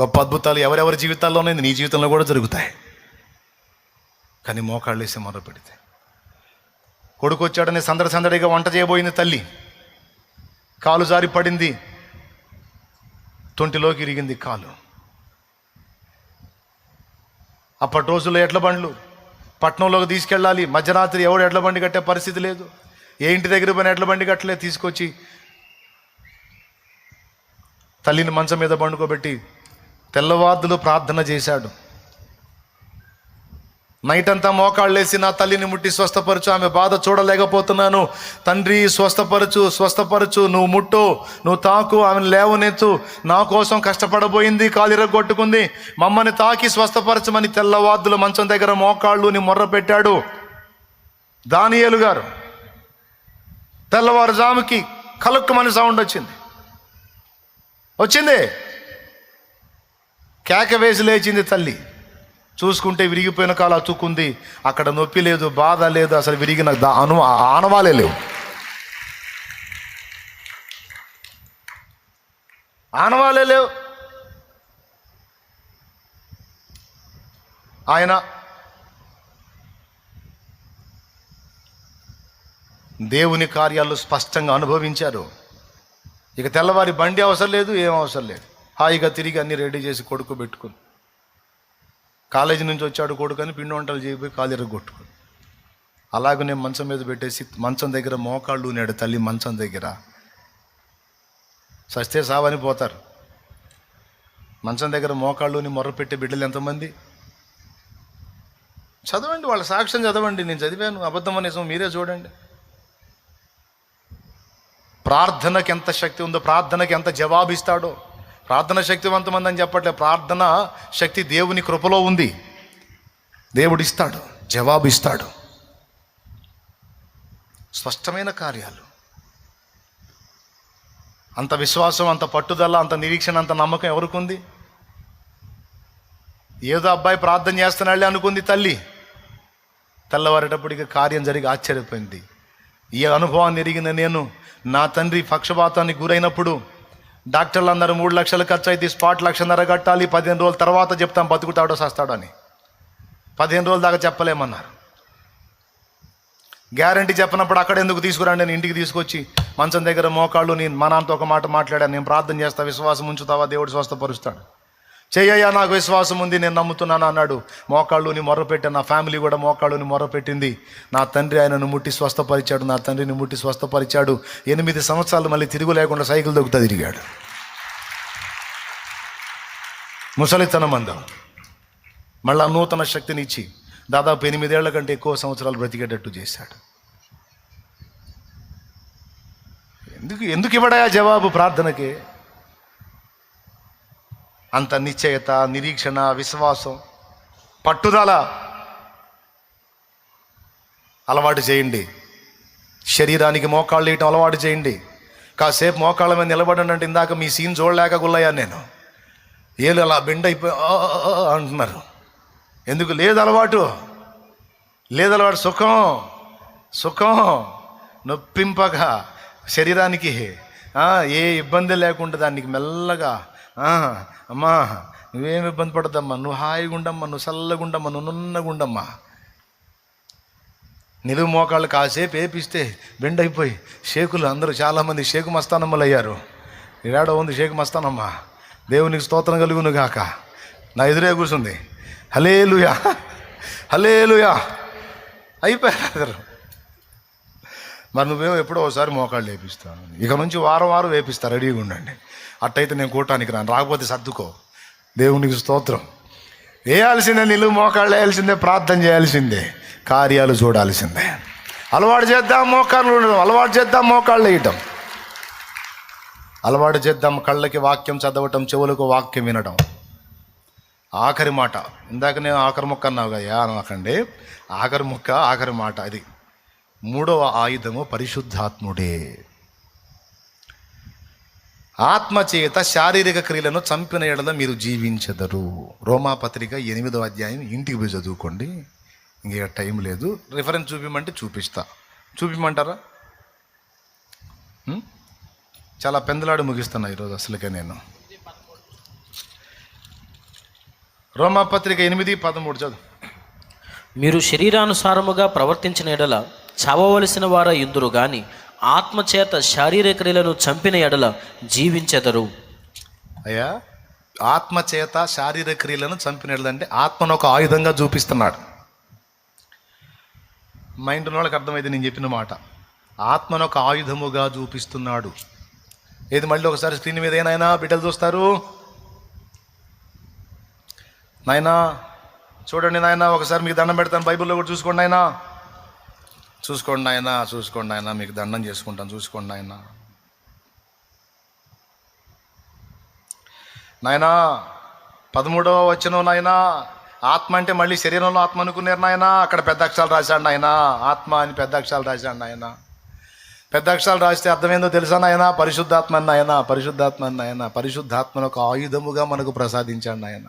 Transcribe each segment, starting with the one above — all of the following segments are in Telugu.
గొప్ప అద్భుతాలు ఎవరెవరి జీవితాల్లో ఉన్నాయి నీ జీవితంలో కూడా జరుగుతాయి. కానీ మోకాళ్ళు వేసి మొదలు పెడితే. కొడుకు వచ్చాడని సందడి సందడిగా వంట చేయబోయింది తల్లి. కాలు జారి పడింది. తొంటిలోకి ఇరిగింది కాలు. అప్పటి రోజుల్లో ఎడ్ల బండ్లు. పట్నంలోకి తీసుకెళ్ళాలి. మధ్యరాత్రి ఎవడు ఎడ్ల బండి కట్టే పరిస్థితి లేదు. ఏ ఇంటి దగ్గర పోయిన ఎడ్ల బండి కట్టలే తీసుకొచ్చి తల్లిని మంచం మీద పండుకోబెట్టి తెల్లవార్దులు ప్రార్థన చేశాడు. నైట్ అంతా మోకాళ్ళేసి నా తల్లిని ముట్టి స్వస్థపరచు ఆమె బాధ చూడలేకపోతున్నాను. తండ్రి స్వస్థపరచు స్వస్థపరచు నువ్వు ముట్టు నువ్వు తాకు ఆమెను లేవనెత్తు. నా కోసం కష్టపడబోయింది కాలిరగొట్టుకుంది. మమ్మల్ని తాకి స్వస్థపరచమని తెల్లవాదులు మంచం దగ్గర మోకాళ్ళుని మొర్ర పెట్టాడు దానియేలు గారు తెల్లవారుజాముకి కలుక్కుమని సౌండ్ వచ్చింది వచ్చింది? కేక వేసి లేచింది తల్లి. చూసుకుంటే విరిగిపోయిన కాలు అతుక్కుంది. అక్కడ నొప్పి లేదు బాధ లేదు అసలు విరిగిన అను ఆనవాలే లేవు. ఆనవాలే లేవు. ఆయన దేవుని కార్యాలు స్పష్టంగా అనుభవించారు. ఇక తెల్లవారి బండి అవసరం లేదు ఏం అవసరం లేదు. హాయిగా తిరిగి అన్ని రెడీ చేసి కొడుకు పెట్టుకుని కాలేజీ నుంచి వచ్చాడు కొడుకు అని పిండి వంటలు చేయబోయి కాలు ఎరగొట్టుకుని అలాగే నేను మంచం మీద పెట్టేసి మంచం దగ్గర మోకాళ్ళు ఉన్నాడు తల్లి మంచం దగ్గర. సస్తే సావని పోతారు. మంచం దగ్గర మోకాళ్ళుని మొర్ర పెట్టే బిడ్డలు ఎంతమంది? చదవండి వాళ్ళ సాక్ష్యం చదవండి నేను చదివాను. అబద్ధం నిజం మీరే చూడండి. ప్రార్థనకి ఎంత శక్తి ఉందో ప్రార్థనకి ఎంత జవాబు ఇస్తాడో ప్రార్థన శక్తివంతమంది అని చెప్పట్లే. ప్రార్థన శక్తి దేవుని కృపలో ఉంది. దేవుడు ఇస్తాడు జవాబు ఇస్తాడు స్పష్టమైన కార్యాలు. అంత విశ్వాసం అంత పట్టుదల అంత నిరీక్షణ అంత నమ్మకం ఎవరికి ఉంది ఏదో అబ్బాయి ప్రార్థన చేస్తున్నాళ్ళే అనుకుంది తల్లి. తెల్లవారేటప్పటికి కార్యం జరిగి ఆశ్చర్యపోయింది. ఈ అనుభవాన్ని ఎరిగిన నేను నా తండ్రి పక్షపాతానికి గురైనప్పుడు డాక్టర్లు అందరూ మూడు లక్షలు ఖర్చు అయితే స్పాట్ లక్షన్నర కట్టాలి పదిహేను రోజుల తర్వాత చెప్తాం బతుకుతాడో సస్తాడో అని పదిహేను రోజుల దాకా చెప్పలేమన్నారు. గ్యారంటీ చెప్పినప్పుడు అక్కడ ఎందుకు తీసుకురండి? నేను ఇంటికి తీసుకొచ్చి మంచం దగ్గర మోకాళ్ళు నేను మా నాన్నతో ఒక మాట మాట్లాడాను నేను ప్రార్థన చేస్తా విశ్వాసం ఉంచుతావా? దేవుడు స్వస్థపరుస్తాడు. చెయ్యయ్యా నాకు విశ్వాసం ఉంది నేను నమ్ముతున్నాను అన్నాడు. మోకాళ్ళుని మొర్రపెట్టాను నా ఫ్యామిలీ కూడా మోకాళ్ళుని మొర్రపెట్టింది. నా తండ్రి ఆయనను ముట్టి స్వస్థపరిచాడు నా తండ్రిని ముట్టి స్వస్థపరిచాడు. ఎనిమిది సంవత్సరాలు మళ్ళీ తిరుగు లేకుండా సైకిల్ దొక్కుతా తిరిగాడు. ముసలితనం అందం. మళ్ళా నూతన శక్తిని ఇచ్చి దాదాపు ఎనిమిదేళ్ళ కంటే ఎక్కువ సంవత్సరాలు బ్రతికేటట్టు చేశాడు. ఎందుకు ఎందుకు ఇవ్వడా జవాబు ప్రార్థనకి? అంత నిశ్చయత నిరీక్షణ విశ్వాసం పట్టుదల అలవాటు చేయండి. శరీరానికి మోకాళ్ళు వేయటం అలవాటు చేయండి. కాసేపు మోకాళ్ళ మీద నిలబడండి అంటే ఇందాక మీ సీన్ చూడలేక గుల్లయ్యా నేను. ఏళ్ళు అలా బెండ్ అయిపోయి అంటున్నారు. ఎందుకు? లేదు అలవాటు. లేదు అలవాటు. సుఖం. సుఖం. నొప్పింపక. శరీరానికి ఏ ఇబ్బంది లేకుండా దానికి మెల్లగా అమ్మా నువ్వేం ఇబ్బంది పడద్దమ్మా. నువ్వు హాయిగా ఉండమ్మా నువ్వు చల్లగుండమ్మా నువ్వు నున్నగుండమ్మా. నిలువు మోకాళ్ళు కాసేపు వేపిస్తే బెండైపోయి షేకులు అందరూ చాలామంది షేకు మస్తానమ్మలు అయ్యారు ఈడాడ ఉంది షేకు మస్తానమ్మా. దేవునికి స్తోత్రం కలుగును గాక. నా ఎదురే కూర్చుంది. హలేలుయా హలేలుయా అయిపోయారు అందరూ. మరి నువ్వేమో ఎప్పుడో ఒకసారి మోకాళ్ళు వేపిస్తాను ఇక నుంచి వారం వారం వేపిస్తా రెడీగా ఉండండి. అట్టయితే నేను కూటానికి రాను. రాకపోతే సర్దుకో. దేవునికి స్తోత్రం. వేయాల్సిందే నిలువు మోకాళ్ళు వేయాల్సిందే ప్రార్థన చేయాల్సిందే. కార్యాలు చూడాల్సిందే. అలవాటు చేద్దాం మోకాళ్ళు ఉండడం. అలవాటు చేద్దాం మోకాళ్ళు వేయటం. అలవాటు చేద్దాం కళ్ళకి వాక్యం చదవటం చెవులకు వాక్యం వినడం ఆఖరి మాట. ఇందాక నేను ఆఖరి మొక్క అన్నావు కదా అనకండి. ఆఖరి మొక్క ఆఖరి మాట అది. మూడవ ఆయుధము పరిశుద్ధాత్ముడే. ఆత్మచేత శారీరక క్రియలను చంపిన ఎడల మీరు జీవించదరు. రోమాపత్రిక ఎనిమిదవ అధ్యాయం ఇంటికి పోయి చదువుకోండి. ఇంకా టైం లేదు. రిఫరెన్స్ చూపిమంటే చూపిస్తా. చూపిమంటారా? చాలా పెందలాడు ముగిస్తున్నా ఈరోజు అసలుకే నేను. రోమాపత్రిక ఎనిమిది పదమూడు చదువు. మీరు శరీరానుసారముగా ప్రవర్తించిన ఎడల చావవలసిన వార ఇందురు గాని ఆత్మచేత శారీరక్రియలను చంపిన ఎడల జీవించెదరు. అయ్యా ఆత్మచేత శారీరక క్రియలను చంపినట్లంటే ఆత్మను ఒక ఆయుధంగా చూపిస్తున్నాడు. మైండ్ ఉన్న వాళ్ళకి అర్థమైంది నేను చెప్పిన మాట. ఆత్మను ఒక ఆయుధముగా చూపిస్తున్నాడు. ఏది మళ్ళీ ఒకసారి స్క్రీన్ మీద ఏనాయనా బిడ్డలు చూస్తారు? నాయనా చూడండి నాయనా ఒకసారి మీకు దండం పెడతాను బైబిల్లో కూడా చూసుకోండి నాయనా. చూసుకోండి నాయనా చూసుకోండి నాయనా మీకు దండం చేసుకుంటాను చూసుకోండి ఆయన నాయనా పదమూడవ వచ్చిన నాయనా ఆత్మ అంటే మళ్ళీ శరీరంలో ఆత్మ అనుకున్నారు నాయనా అక్కడ పెద్ద అక్షరాలు రాశాడు నాయనా ఆత్మ అని పెద్ద అక్షరాలు రాశాడు నాయన. పెద్ద అక్షరాలు రాస్తే అర్థమైందో తెలుసా నాయన? పరిశుద్ధాత్మ అని నాయన పరిశుద్ధాత్మ అని నాయన పరిశుద్ధాత్మను ఒక ఆయుధముగా మనకు ప్రసాదించాడు నాయన.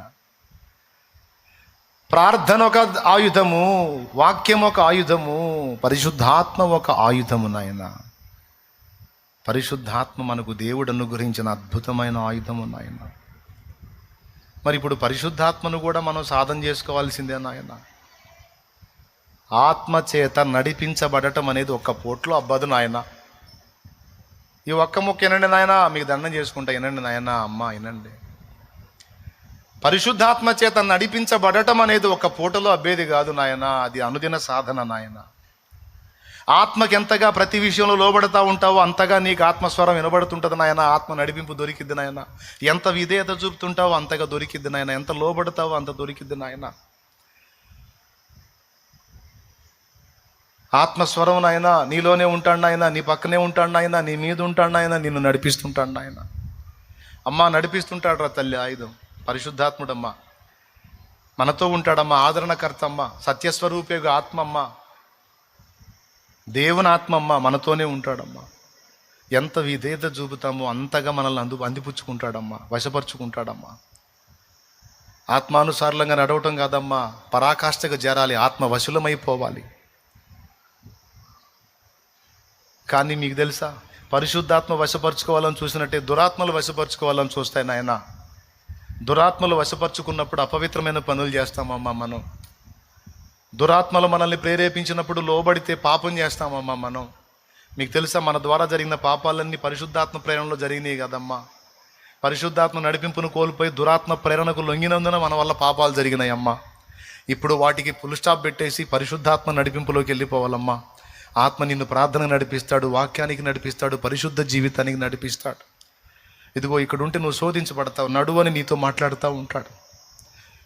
ప్రార్థన ఒక ఆయుధము వాక్యం ఒక ఆయుధము పరిశుద్ధాత్మ ఒక ఆయుధము నాయన. పరిశుద్ధాత్మ మనకు దేవుడు అనుగ్రహించిన అద్భుతమైన ఆయుధము నాయన. మరి ఇప్పుడు పరిశుద్ధాత్మను కూడా మనం సాధన చేసుకోవాల్సిందే నాయన. ఆత్మ చేత నడిపించబడటం అనేది ఒక్క పోట్లో అబ్బదు నాయన. ఈ ఒక్క ముక్క వినండి నాయన? మీకు దండం చేసుకుంటా వినండి నాయన? అమ్మ వినండి పరిశుద్ధాత్మ చేత నడిపించబడటం అనేది ఒక పూటలో అబ్బేది కాదు నాయన. అది అనుదిన సాధన నాయన. ఆత్మకి ఎంతగా ప్రతి విషయంలో లోబడతా ఉంటావో అంతగా నీకు ఆత్మస్వరం వినబడుతుంటుంది నాయన. ఆత్మ నడిపింపు దొరికిద్ది నాయన. ఎంత విధేయత చూపుతుంటావో అంతగా దొరికిద్ది నాయన. ఎంత లోబడతావో అంత దొరికిద్ది నాయన. ఆత్మస్వరం నాయన. నీలోనే ఉంటాడు నాయన. నీ పక్కనే ఉంటాడు నాయన. నీ మీద ఉంటాడు నాయన. నిన్ను నడిపిస్తుంటాడు నాయన. అమ్మ నడిపిస్తుంటాడు రా తల్లి ఆయుధం. పరిశుద్ధాత్ముడమ్మ. మనతో ఉంటాడమ్మా ఆదరణకర్తమ్మ అమ్మ సత్యస్వరూపేగ ఆత్మమ్మ. దేవుని ఆత్మమ్మ మనతోనే ఉంటాడమ్మా. ఎంత విధేయత చూపుతామో అంతగా మనల్ని అందు అందిపుచ్చుకుంటాడమ్మా వశపరుచుకుంటాడమ్మా. ఆత్మానుసారంగా నడవటం కాదమ్మా పరాకాష్ఠగా చేరాలి ఆత్మ వశులమైపోవాలి. కానీ మీకు తెలుసా పరిశుద్ధాత్మ వశపరుచుకోవాలని చూసినట్టే దురాత్మలు వశపరుచుకోవాలని చూస్తాయి నాయన. దురాత్మలు వశపరుచుకున్నప్పుడు అపవిత్రమైన పనులు చేస్తామమ్మా మనం. దురాత్మలు మనల్ని ప్రేరేపించినప్పుడు లోబడితే పాపం చేస్తామమ్మా మనం. మీకు తెలుసా మన ద్వారా జరిగిన పాపాలన్నీ పరిశుద్ధాత్మ ప్రేరణలో జరిగినాయి కదమ్మా. పరిశుద్ధాత్మ నడిపింపును కోల్పోయి దురాత్మ ప్రేరణకు లొంగినందున మన వల్ల పాపాలు జరిగినాయమ్మా. ఇప్పుడు వాటికి ఫుల్ స్టాప్ పెట్టేసి పరిశుద్ధాత్మ నడిపింపులోకి వెళ్ళిపోవాలమ్మా. ఆత్మ నిన్ను ప్రార్థనకు నడిపిస్తాడు వాక్యానికి నడిపిస్తాడు పరిశుద్ధ జీవితానికి నడిపిస్తాడు. ఇదిగో ఇక్కడ ఉంటే నువ్వు శోధించబడతావు నడువు అని నీతో మాట్లాడుతూ ఉంటాడు.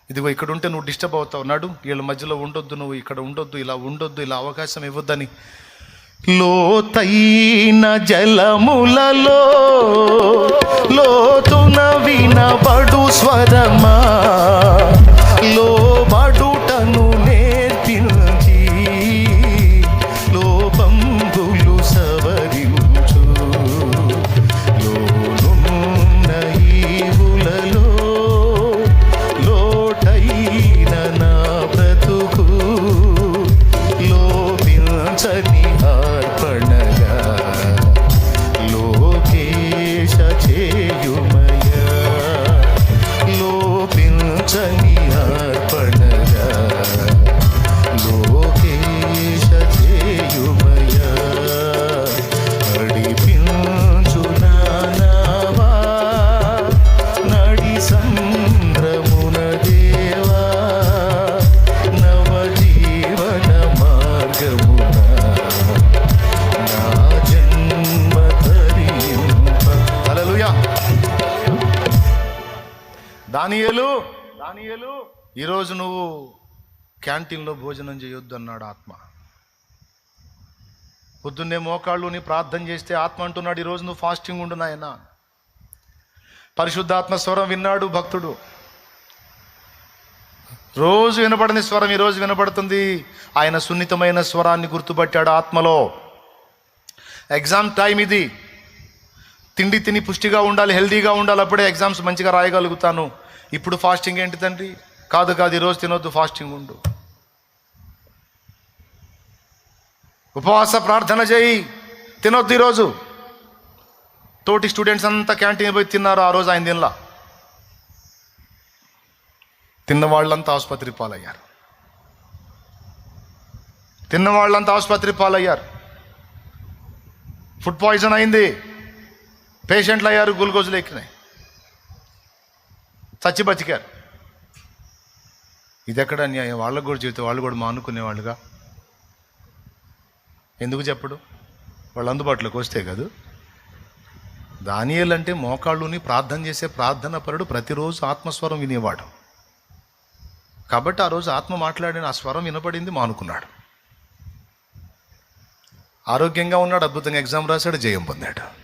ఇదిగో ఇక్కడ ఉంటే నువ్వు డిస్టర్బ్ అవుతావు నడు. వీళ్ళ మధ్యలో ఉండొద్దు నువ్వు ఇక్కడ ఉండొద్దు ఇలా ఉండొద్దు ఇలా అవకాశం ఇవ్వద్దని. లోతైన జలములలో లోతున వినబడు స్వరమా? లో దానియేలు దానియేలు. ఈరోజు నువ్వు క్యాంటీన్లో భోజనం చేయొద్దు అన్నాడు ఆత్మ. పొద్దున్నే మోకాళ్ళు నీ ప్రార్థన చేస్తే ఆత్మ అంటున్నాడు ఈరోజు నువ్వు ఫాస్టింగ్ ఉండు నాయన. పరిశుద్ధాత్మ స్వరం విన్నాడు భక్తుడు. రోజు వినపడని స్వరం ఈరోజు వినపడుతుంది. ఆయన సున్నితమైన స్వరాన్ని గుర్తుపట్టాడు ఆత్మలో. ఎగ్జామ్ టైం ఇది. తిండి తిని పుష్టిగా ఉండాలి హెల్దీగా ఉండాలి అప్పుడే ఎగ్జామ్స్ మంచిగా రాయగలుగుతాను. ఇప్పుడు ఫాస్టింగ్ ఏంటి తండ్రి కాదు కాదు ఈరోజు తినొద్దు ఫాస్టింగ్ ఉండు. ఉపవాస ప్రార్థన చేయి తినొద్దు ఈరోజు. తోటి స్టూడెంట్స్ అంతా క్యాంటీన్ పోయి తిన్నారు ఆ రోజు ఆయన తినలా తిన్న వాళ్ళంతా ఆసుపత్రి పాలయ్యారు. తిన్న వాళ్ళంతా ఆసుపత్రి పాలయ్యారు. ఫుడ్ పాయిజన్ అయింది. పేషెంట్లు అయ్యారు గ్లూకోజ్లు ఎక్కినాయి. చచ్చి బతికారు. ఇది ఎక్కడ అన్యాయం వాళ్ళకు కూడా చెబితే వాళ్ళు కూడా మానుకునేవాళ్ళుగా. ఎందుకు చెప్పడు? వాళ్ళు అందుబాటులోకి వస్తే కాదు. దానియేలు అంటే మోకాళ్ళుని ప్రార్థన చేసే ప్రార్థన పరుడు ప్రతిరోజు ఆత్మస్వరం వినేవాడు. కాబట్టి ఆ రోజు ఆత్మ మాట్లాడిన ఆ స్వరం వినపడింది మానుకున్నాడు. ఆరోగ్యంగా ఉన్నాడు అద్భుతంగా ఎగ్జామ్ రాశాడు జయం పొందాడు.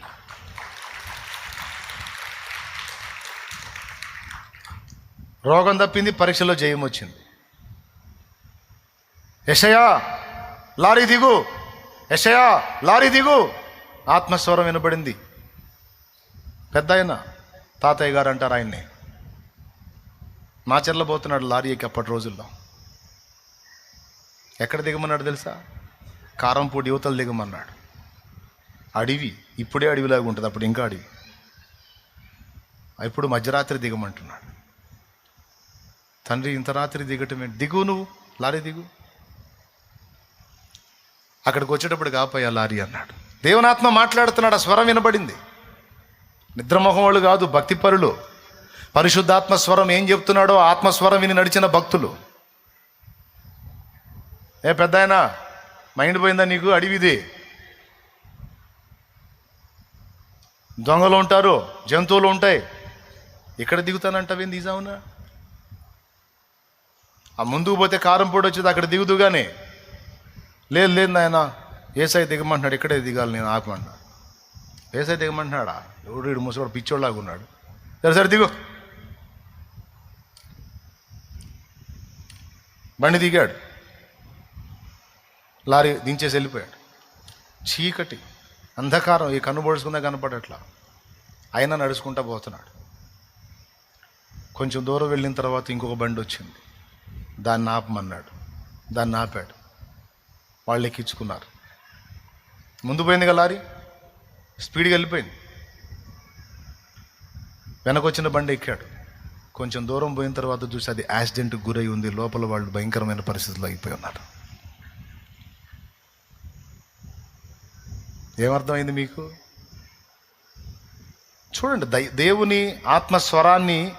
రోగం తప్పింది పరీక్షలో జయం వచ్చింది. యషయా లారీ దిగు. యషయా లారీ దిగు. ఆత్మస్వరం వినబడింది. పెద్ద ఆయన తాతయ్య గారు అంటారు ఆయన్ని. మాచర్ల పోతున్నాడు లారీ ఎక్కి అప్పటి రోజుల్లో. ఎక్కడ దిగమన్నాడు తెలుసా? కారంపూడి యువతలు దిగమన్నాడు. అడవి ఇప్పుడే అడవిలాగా ఉంటుంది అప్పుడు ఇంకా అడవి. ఇప్పుడు మధ్యరాత్రి దిగమంటున్నాడు. తండ్రి ఇంత రాత్రి దిగటమే దిగు నువ్వు లారీ దిగు. అక్కడికి వచ్చేటప్పుడు కాపోయా లారీ అన్నాడు. దేవునాత్మ మాట్లాడుతున్నాడు ఆ స్వరం వినబడింది. నిద్రమోహం వాళ్ళు కాదు భక్తి పరులు. పరిశుద్ధాత్మ స్వరం ఏం చెప్తున్నాడో ఆత్మస్వరం విని నడిచిన భక్తులు. ఏ పెద్ద ఆయన మైండ్ పోయిందా నీకు? అడివిది. దొంగలు ఉంటారు జంతువులు ఉంటాయి. ఇక్కడ దిగుతానంటావేం తీసావునా ఆ ముందుకు పోతే కారం పొడి వచ్చేది అక్కడ దిగుదుగానే. లేదు లేదు నాయన ఏసై దిగమంటున్నాడు ఇక్కడే దిగాలి నేను ఆపమన్నా ఏసై దిగమంటున్నాడా? ఎవడు ఇడు ముసవాడు పిచ్చోళ్ళలాగా ఉన్నాడు. సరే సరే దిగు. బండి దిగాడు. లారీ దించేసి వెళ్ళిపోయాడు. చీకటి అంధకారం ఈ కన్ను పొడుచుకుందా కనపడట్లా. అయినా నడుచుకుంటా పోతున్నాడు. కొంచెం దూరం వెళ్ళిన తర్వాత ఇంకొక బండి వచ్చింది. దాన్ని ఆపమన్నాడు. దాన్ని ఆపాడు. వాళ్ళు ఎక్కించుకున్నారు. ముందు పోయింది కదా లారీ? స్పీడ్గా వెళ్ళిపోయింది. వెనకొచ్చిన బండి ఎక్కాడు. కొంచెం దూరం పోయిన తర్వాత చూసి అది యాక్సిడెంట్కి గురై ఉంది. లోపల వాళ్ళు భయంకరమైన పరిస్థితుల్లో అయిపోయి ఉన్నారు. ఏమర్థమైంది మీకు? చూడండి దై- దేవుని ఆత్మస్వరాన్ని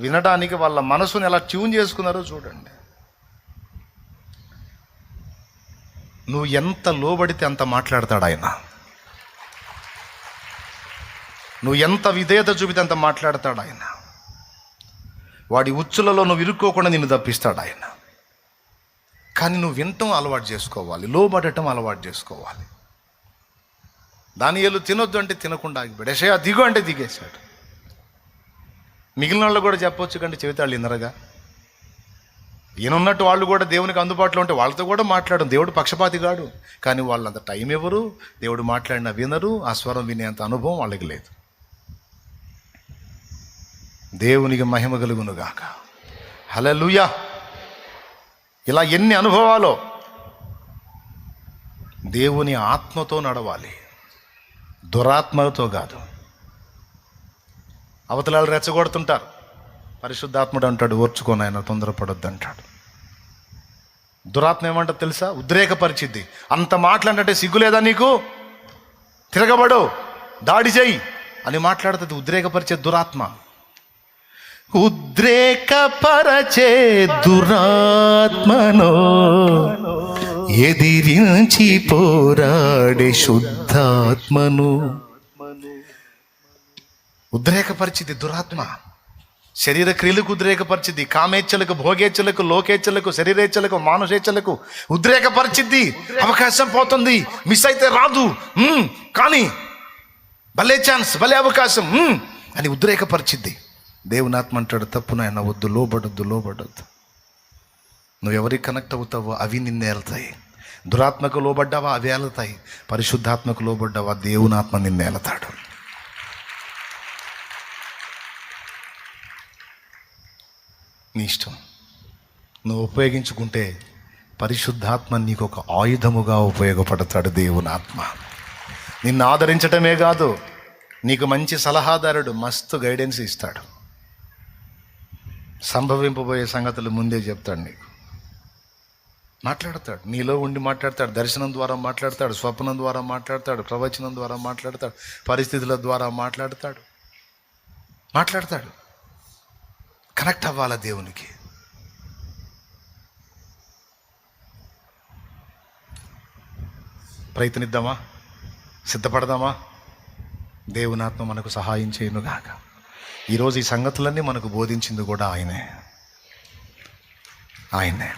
వినడానికి వాళ్ళ మనసుని ఎలా ట్యూన్ చేసుకున్నారో చూడండి. నువ్వు ఎంత లోబడితే అంత మాట్లాడతాడు ఆయన. నువ్వు ఎంత విధేయత చూపితే అంత మాట్లాడతాడు ఆయన. వాడి ఉచ్చులలో నువ్వు ఇరుక్కోకుండా నిన్ను తప్పిస్తాడు ఆయన. కానీ నువ్వు వినటం అలవాటు చేసుకోవాలి లోబడటం అలవాటు చేసుకోవాలి. దానియలు తినొద్దు అంటే తినకుండా ఆగిపోయాడు. యెషయా దిగు అంటే దిగేశాడు. మిగిలిన వాళ్ళు కూడా చెప్పొచ్చు కంటే చెబితే ఇందరగా ఈయనున్నట్టు వాళ్ళు కూడా దేవునికి అందుబాటులో ఉంటే వాళ్ళతో కూడా మాట్లాడడం. దేవుడు పక్షపాతి కాడు కానీ వాళ్ళంత టైం ఇవ్వరు. దేవుడు మాట్లాడిన వినరు. ఆ స్వరం వినేంత అనుభవం వాళ్ళకి లేదు. దేవునికి మహిమ కలుగునుగాక హలలుయా ఇలా ఎన్ని అనుభవాలో దేవుని ఆత్మతో నడవాలి. దురాత్మతో కాదు. అవతలాలు రెచ్చగొడుతుంటారు. పరిశుద్ధాత్ముడు అంటాడు ఓర్చుకొని ఆయన తొందరపడొద్దు అంటాడు. దురాత్మ ఏమంటారు తెలుసా? ఉద్రేకపరిచిద్ది. అంత మాట్లాడినట్టే సిగ్గు లేదా నీకు? తిరగబడు దాడి చేయి అని మాట్లాడుతుంది ఉద్రేకపరిచే దురాత్మ. ఉద్రేకపరచే దురాత్మను ఎదిరించి పోరాడే శుద్ధాత్మను. ఉద్రేకపరిచింది దురాత్మ. శరీర క్రియలకు ఉద్రేకపరిచిద్ది కామేచ్ఛలకు భోగేచ్ఛలకు లోకేచ్ఛలకు శరీరేచ్ఛలకు మానుషేచ్ఛలకు ఉద్రేకపరిచిద్ది అవకాశం పోతుంది. మిస్ అయితే రాదు. కానీ భలే ఛాన్స్ భలే అవకాశం. అని ఉద్రేకపరిచిద్ది. దేవుని ఆత్మ అంటాడు తప్పు నాయన వద్దు లోబడొద్దు లోబడొద్దు. నువ్వు ఎవరికి కనెక్ట్ అవుతావో అవి నిన్ను దురాత్మకు లోబడ్డావా అవి ఏలుతాయి. పరిశుద్ధాత్మకు లోబడ్డావా దేవుని ఆత్మ నిన్ను నీ ఇష్టం నువ్వు ఉపయోగించుకుంటే పరిశుద్ధాత్మ నీకు ఒక ఆయుధముగా ఉపయోగపడతాడు దేవుని ఆత్మ నిన్ను ఆదరించటమే కాదు నీకు మంచి సలహాదారుడు మస్తు గైడెన్స్ ఇస్తాడు. సంభవింపబోయే సంగతులు ముందే చెప్తాడు నీకు. మాట్లాడతాడు నీలో ఉండి మాట్లాడతాడు దర్శనం ద్వారా మాట్లాడతాడు స్వప్నం ద్వారా మాట్లాడతాడు ప్రవచనం ద్వారా మాట్లాడతాడు పరిస్థితుల ద్వారా మాట్లాడతాడు. మాట్లాడతాడు. కనెక్ట్ అవ్వాలా దేవునికి? ప్రయత్నిద్దామా? సిద్ధపడదామా? దేవునాత్మ మనకు సహాయం చేయనుగాక. ఈరోజు ఈ సంగతులన్నీ మనకు బోధించింది కూడా ఆయనే. ఆయనే.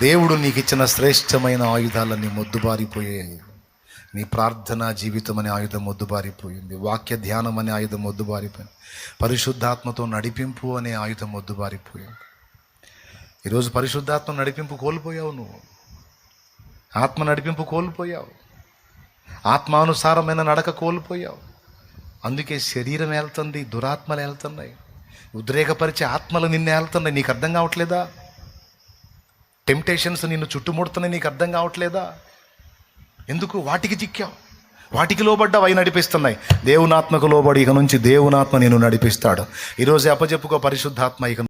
దేవుడు నీకు ఇచ్చిన శ్రేష్టమైన ఆయుధాలన్నీ మొద్దుబారిపోయాయి. నీ ప్రార్థన జీవితం అనే ఆయుధం మొద్దుబారిపోయింది. వాక్య ధ్యానం అనే ఆయుధం మొద్దుబారిపోయింది. పరిశుద్ధాత్మతో నడిపింపు అనే ఆయుధం మొద్దుబారిపోయింది. ఈరోజు పరిశుద్ధాత్మ నడిపింపు కోల్పోయావు నువ్వు. ఆత్మ నడిపింపు కోల్పోయావు. ఆత్మానుసారమైన నడక కోల్పోయావు. అందుకే శరీరం వెళ్తుంది దురాత్మలు వెళ్తున్నాయి ఉద్రేకపరిచే ఆత్మలు నిన్ను వెళ్తున్నాయి నీకు అర్థం కావట్లేదా? టెంప్టేషన్స్ నిన్ను చుట్టుముడుతున్నాయి. నీకు అర్థం కావట్లేదా? ఎందుకు? వాటికి చిక్కావు వాటికి లోబడ్డావు అవి నడిపిస్తున్నాయి. దేవునాత్మకు లోబడి ఇక నుంచి దేవునాత్మ నేను నడిపిస్తాడు. ఈరోజు అప్పచెప్పుకో పరిశుద్ధాత్మ ఇక